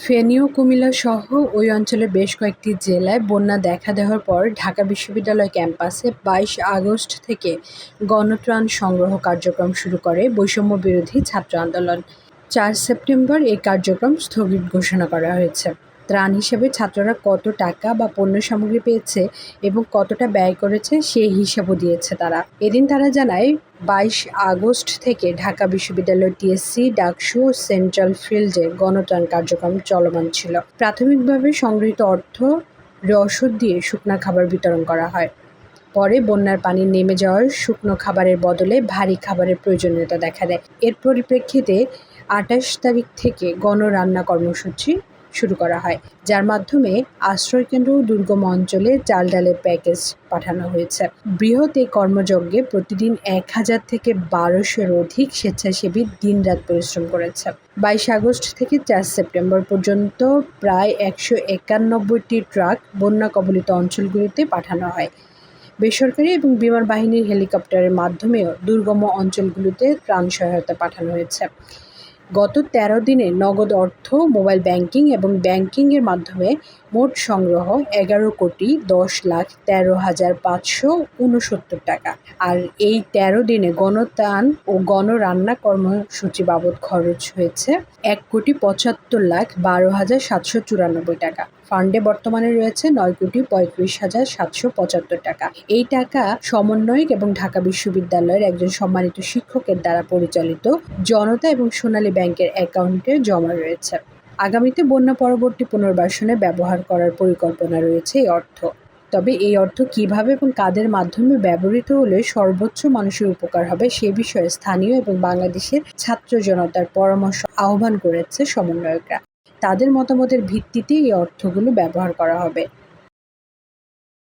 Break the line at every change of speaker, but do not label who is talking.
ফেনী ও কুমিল্লা সহ ওই অঞ্চলের বেশ কয়েকটি জেলায় বন্যা দেখা দেওয়ার পর ঢাকা বিশ্ববিদ্যালয় ক্যাম্পাসে বাইশ আগস্ট থেকে গণত্রাণ সংগ্রহ কার্যক্রম শুরু করে বৈষম্য বিরোধী ছাত্র আন্দোলন। চার সেপ্টেম্বর এই কার্যক্রম স্থগিত ঘোষণা করা হয়েছে। ত্রাণ হিসেবে ছাত্ররা কত টাকা বা পণ্য সামগ্রী পেয়েছে এবং কতটা ব্যয় করেছে সেই হিসাবও দিয়েছে তারা। এদিন তারা জানায়, বাইশ আগস্ট থেকে ঢাকা বিশ্ববিদ্যালয় টিএসসি, ডাকসু সেন্ট্রাল ফিল্ডে গণত্রাণ কার্যক্রম চলমান ছিল। প্রাথমিকভাবে সংগৃহীত অর্থ, রসদ দিয়ে শুকনা খাবার বিতরণ করা হয়। পরে বন্যার পানি নেমে যাওয়ার শুকনো খাবারের বদলে ভারী খাবারের প্রয়োজনীয়তা দেখা দেয়। এর পরিপ্রেক্ষিতে আঠাশ তারিখ থেকে গণরান্না কর্মসূচি শুরু করা হয়, যার মাধ্যমে আশ্রয়কেন্দ্র দুর্গম অঞ্চলে চাল ডালের প্যাকেজ পাঠানো হয়েছে। বৃহৎ এই কর্মযজ্ঞে প্রতিদিন এক হাজার থেকে বারোশোর অধিক স্বেচ্ছাসেবী দিনরাত পরিশ্রম করেছে। বাইশ আগস্ট থেকে চার সেপ্টেম্বর পর্যন্ত প্রায় একশো একানব্বইটি ট্রাক বন্যা কবলিত অঞ্চলগুলিতে পাঠানো হয়। বেসরকারি এবং বিমান বাহিনীর হেলিকপ্টারের মাধ্যমেও দুর্গম অঞ্চলগুলোতে ত্রাণ সহায়তা পাঠানো হয়েছে। গত তেরো দিনে নগদ অর্থ মোবাইল ব্যাংকিং এবং ব্যাংকিংয়ের মাধ্যমে মোট সংগ্রহ এগারো কোটি দশ লাখ তেরো হাজার পাঁচশো উনসত্তর টাকা। আর এই তেরো দিনে গণত্রাণ ও গণরান্না কর্মসূচি বাবদ খরচ হয়েছে এক কোটি পঁচাত্তর লাখ বারো হাজার সাতশো চুরানব্বই টাকা। ফান্ডে বর্তমানে রয়েছে নয় কোটি পঁয়ত্রিশ হাজার সাতশো পঁচাত্তর টাকা। এই টাকা সমন্বয়ক এবং ঢাকা বিশ্ববিদ্যালয়ের একজন সম্মানিত শিক্ষকের দ্বারা পরিচালিত জনতা এবং সোনালী ব্যাংকের অ্যাকাউন্টে জমা রয়েছে। আগামীতে বন্যা পরবর্তী পুনর্বাসনে ব্যবহার করার পরিকল্পনা রয়েছে এই অর্থ। তবে এই অর্থ কীভাবে এবং কাদের মাধ্যমে ব্যবহৃত হলে সর্বোচ্চ মানুষের উপকার হবে সে বিষয়ে স্থানীয় এবং বাংলাদেশের ছাত্র জনতার পরামর্শ আহ্বান করেছে সমন্বয়করা। তাদের মতামতের ভিত্তিতে এই অর্থগুলো ব্যবহার করা হবে।